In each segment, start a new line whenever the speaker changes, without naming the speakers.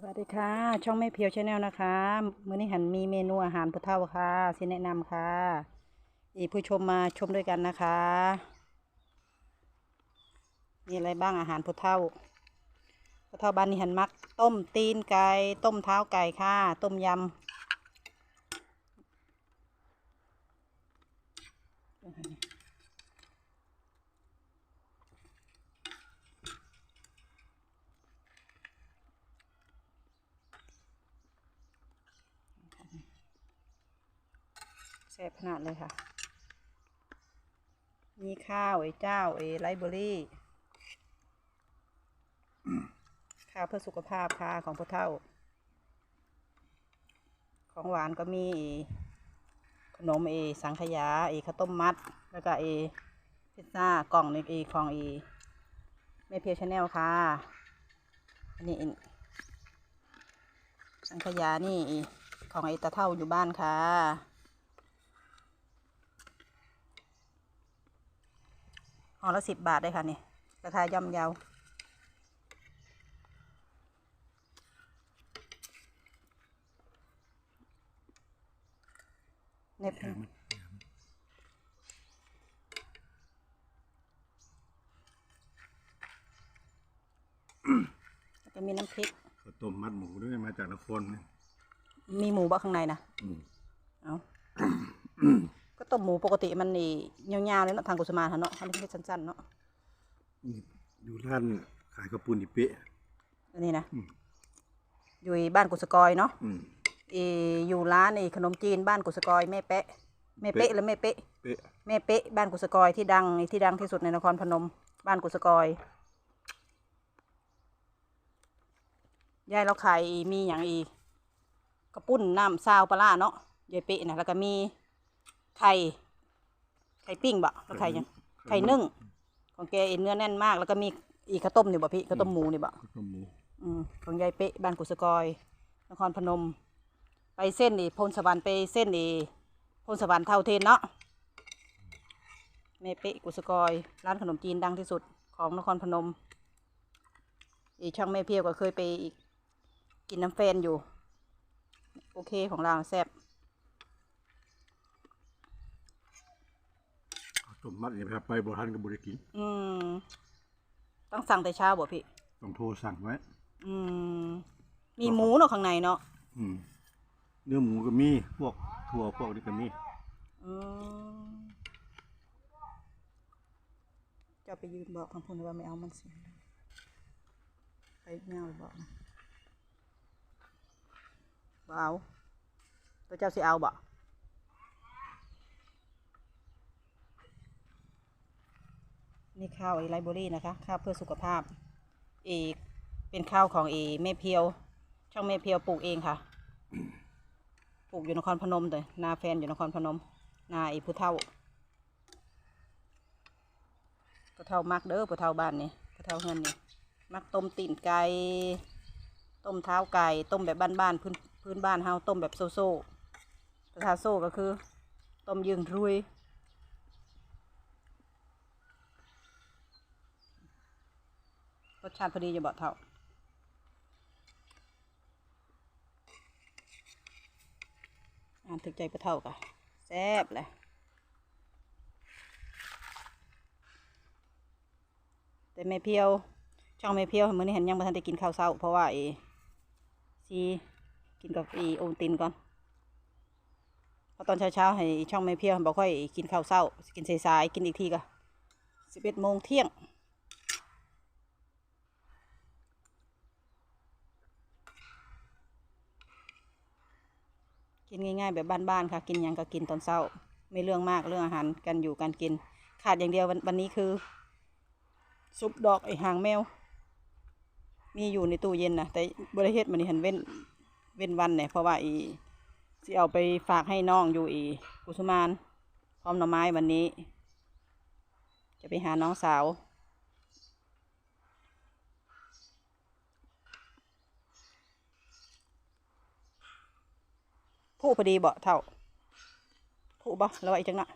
สวัสดีค่ะ ช่องแม่เพียวชาแนลนะคะมื้อนี้หันมีเมนูอาหารผู้เฒ่าค่ะสิแนะนำค่ะอีผู้ชมมาชมด้วยกันนะคะ มีอะไรบ้างอาหารผู้เฒ่าผู้เฒ่าบ้านนี้หันมัก ต้มตีนไก่ต้มเท้าไก่ค่ะ ต้มยำ ซ่บขนาดเลยค่ะ มีข้าวไอ้เจ้าไอ้ไรเบอรี่ข้าวเพื่อสุขภาพค่ะของพ่อเท่า ของหวานก็มีขนมเอ สังขยาเอข้าวต้มมัด แล้วก็เอพิซซ่ากล่องนึงเอของเอแม่เพียวชาแนลค่ะ อันนี้สังขยานี่ของไอตาเท่าอยู่บ้านค่ะ ห่อละสิบบาทได้ค่ะนี่ราคาย่อมเยาเน็บแล้วก็มีน้ำพริก
ข้าวต้มมัดหมูด้วยมาจากนครเนี่ย
มีหมูบ้าข้างในนะ
อืม
เอา ก็ต้มหมูปกติมันนี่ยาวๆเลยเนาะทางกุสมานค่ะเนาะทำเป็นสั้นๆเนาะ
นี่อยู่ร้านขายข้าวปุ้นอีเป๊ะ
อันนี้นะ
อืม
อยู่บ้านกุสกอยเนาะ
อืม
เอออยู่ร้านไอ้ขนมจีนบ้านกุสกอยแม่เป๊ะแม่เป๊ะ
เป๊ะ
หรือแม่เป๊ะ
เป๊ะ
แม่เป๊ะบ้านกุสกอยที่ดังที่ดังที่สุดในนครพนม บ้านกุสกอยยายเราขายมีอย่างอีกระปุ้นน้ำซาวปลาร้าเนาะยายเป๊ะนะแล้วก็มี ไข่ไข่ปิ้งบะแล้วไข่หยังไข่นึ่ง ของแกเอ็นเนื้อแน่นมาก แล้วก็มีอีกข้าวต้มนี่บ่พี่ข้าวต้มหมูนี่บ่
ข้าวต้มหมู
อืมของยายเป๊ะบ้านกุสกอยนครพนม ไปเส้นนี่พลสวรรค์ไปเส้นนี่พลสวรรค์เท่าเทนเนาะแม่เป๊ะกุสกอยร้านขนมจีนดังที่สุดของนครพนม อีกช่างแม่เพียวก็เคยไปอีกกินน้ำแฟนอยู่ โอเคของเราแซ่บ
ข้าวต้มมัดอย่าไปไปบ่ทันกับบริกิน
อืม ต้องสั่งแต่เช้าบ่พี่
ต้องโทรสั่งไว้
อืม มีหมูเนาะข้างในเนาะ
อืม เนื้อหมูก็มี พวกถั่วพวกนี้ก็มี
อืมเจะไปยืนบอกคำพูดว่าไม่เอามันเสียใครไม่เอาบอกนะบ่เอาตัวเจ้าสิเอาบ่ นี่ข้าวไอไรเบอรี่นะคะ ข้าวเพื่อสุขภาพเอกเป็นข้าวของเอแม่เพียว ช่องแม่เพียวปลูกเองค่ะ ปลูกอยู่นครพนมเลยนาแฟนอยู่นครพนม นาไอ้ผู้เฒ่าผู้เฒ่ามักเด้อผู้เฒ่าบ้านนี่ผู้เฒ่าเฮือนนี่มักต้มตีนไก่ ต้มเท้าไก่ ต้มแบบบ้านๆพื้นพื้นบ้านเฮาต้มแบบโซโซ่ภาษาโซ่ก็คือ ต้มยืงรุย สชาติพอดีจะบอกเท่าอ่านถึกใจปเท่ากะแซ่บเลยแต่แม่เพียว ช่องแม่เพียวมื้อนี้เห็นยังไม่ทันได้กินข้าวเช้า เพราะว่าเอซีกินกับอีโอตินก่อนเพราะตอนเช้าๆให้ช่องแม่เพียวบอกค่อยกินข้าวเช้ากินสายๆกินอีกทีก็สิบเอ็ดโมงเที่ยง นง่ายๆ แบบบ้านๆค่ะ กินยังก็กินตอนเช้า ไม่เรื่องมากเรื่องอาหารการอยู่การกิน ขาดอย่างเดียววันวันนี้คือ ซุปดอกไอหางแมว มีอยู่ในตู้เย็นนะแต่บริเฮ็ดมันนี่เห็นเว้นเว้นวันเนี่ยเพราะว่าอีสิเอาไปฝากให้น้องอยู่อีกุสุมานพร้อมหน่อไม้วันนี้ จะไปหาน้องสาว ผู้พอดีบ่เท่าผู้บ่แล้วอ้จังหนะ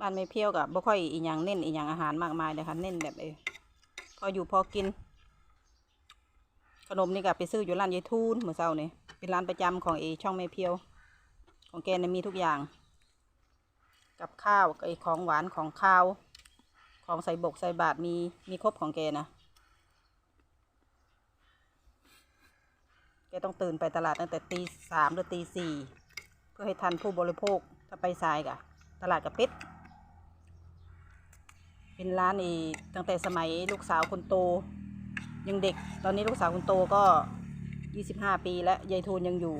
บ้านไม่เพี้ยวกับบ่ค่อยอีหยังเน้นอีหยังอาหารมากมายเลยค่ะเน้นแบบเออพออยู่พอกิน ขนมนี่ก็ไปซื้ออยู่ร้านยายทูนเมื่อเช้านี่เป็นร้านประจำของเอช่องไม่เพียว ของแกเนี่ยมีทุกอย่าง กับข้าวไอของหวานของข้าว ของใส่บกใส่บาตรมีมีครบของแกนะแกต้องตื่นไปตลาดตั้งแต่ตีสามหรือตีสี่เพื่อให้ทันผู้บริโภคถ้าไปสายกะตลาดกับปิดเป็นร้านอีตั้งแต่สมัยลูกสาวคนโต ยังเด็ก ตอนนี้ลูกสาวคนโตก็ยี่สิบห้าปีแล้วยายทูนยังอยู่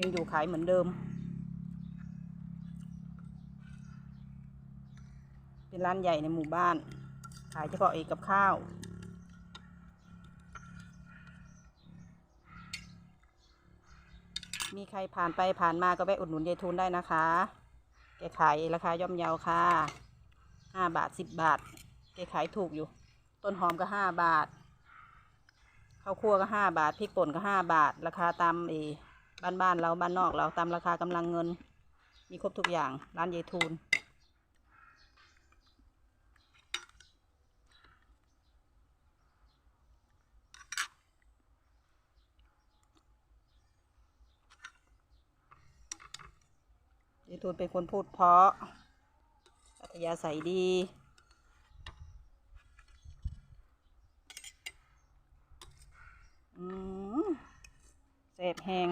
ยังอยู่ขายเหมือนเดิม เป็นร้านใหญ่ในหมู่บ้าน ขายเฉพาะเอกกับข้าวมีใครผ่านไปผ่านมาก็แวะอุดหนุนยายทูนได้นะคะ แกขายราคาย่อมเยาค่ะห้าบาทสิบบาท แกขายถูกอยู่ ต้นหอมก็ห้าบาท ข้าวคั่วก็ห้าบาทพริกป่นก็ห้าบาท ราคาตามเอบ้านบ้านเราบ้านนอกเราตามราคากำลังเงิน มีครบทุกอย่างร้านยายทูนยายทูนเป็นคนพูดเพราะอัธยาศัยดี อืม เสพแหง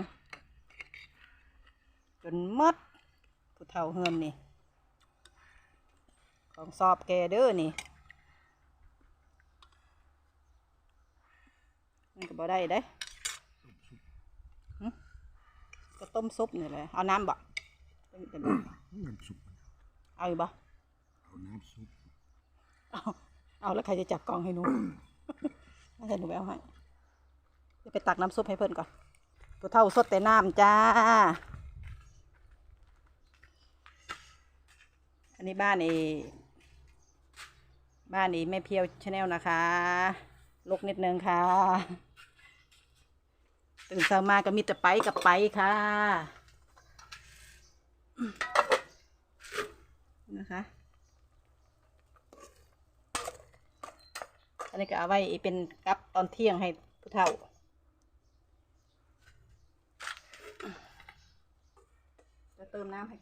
จนหมดผู้เฒ่าเฮือนนี่ ของสอบแกเด้อนี่มันก็บ่ได้เด้หึก็ต้มซุปนี่แหละเอาน้ำบ่เป็นเป็น
น้ำซุป
เอาอยู่บ่
เอาน้ำซุป
เอาเอาแล้วใครจะจับกล่องให้หนูน่าจะหนูไปเอาให้เดี๋ยวไปตักน้ำซุปให้เพื่อนก่อน ผู้เท่าสดแต่น้ำจ้า อันนี้บ้านเอบ้านเอแม่เพียวชาแนลนะคะลกนิดนึงค่ะตื่นเช้ามาก็มีแต่ไปกับไปค่ะนะคะอันนี้ก็เอาไว้เป็นกับตอนเที่ยงให้ผู้เฒ่า จะเติม น้ำให้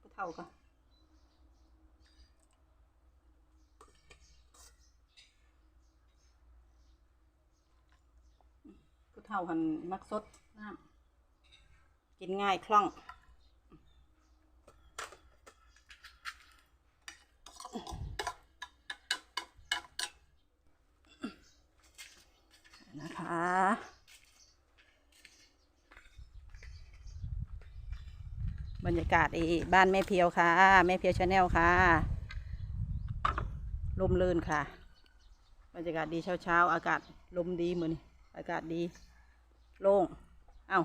ผู้เฒ่าก่อนผู้เฒ่าหันมักสดน้ำกินง่ายคล่องนะคะ บรรยากาศอีบ้านแม่เพียวค่ะ แม่เพียวชาแนลค่ะลมลื่นค่ะ บรรยากาศดีเช้าเช้าๆอากาศลมดีเหมือนี่อากาศดี โล่ง เอ้า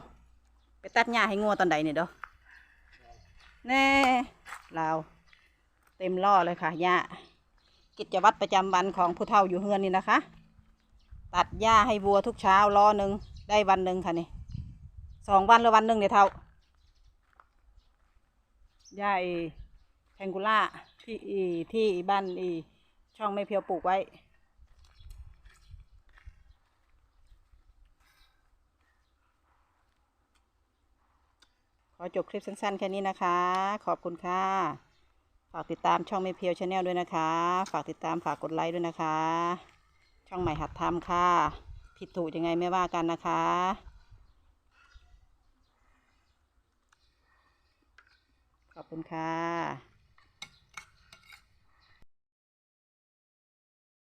ไปตัดหญ้าให้งัวตอนใดเนี่ยเด้อแน่ลาเต็มล่อเลยค่ะหญ้ากิจวัตรประจำวันของผู้เฒ่าอยู่เฮือนนี่นะคะ ตัดหญ้าให้วัวทุกเช้ารอหนึ่งได้วันหนึ่งค่ะนี่สองวันหรือวันหนึ่งเนี่ยเท่า หญ้าไอ้แทงกุล่าที่อีที่บ้านอีช่องไม่เพียวปลูกไว้ ขอจบคลิปสั้นๆ แค่นี้นะคะ ขอบคุณค่ะ ฝากติดตามช่องไม่เพียวชาแนลด้วยนะคะ ฝากติดตามฝากกดไลค์ด้วยนะคะ ช่องใหม่หัดทำค่ะ ผิดถูกยังไงไม่ว่ากันนะคะ ขอบคุณค่ะ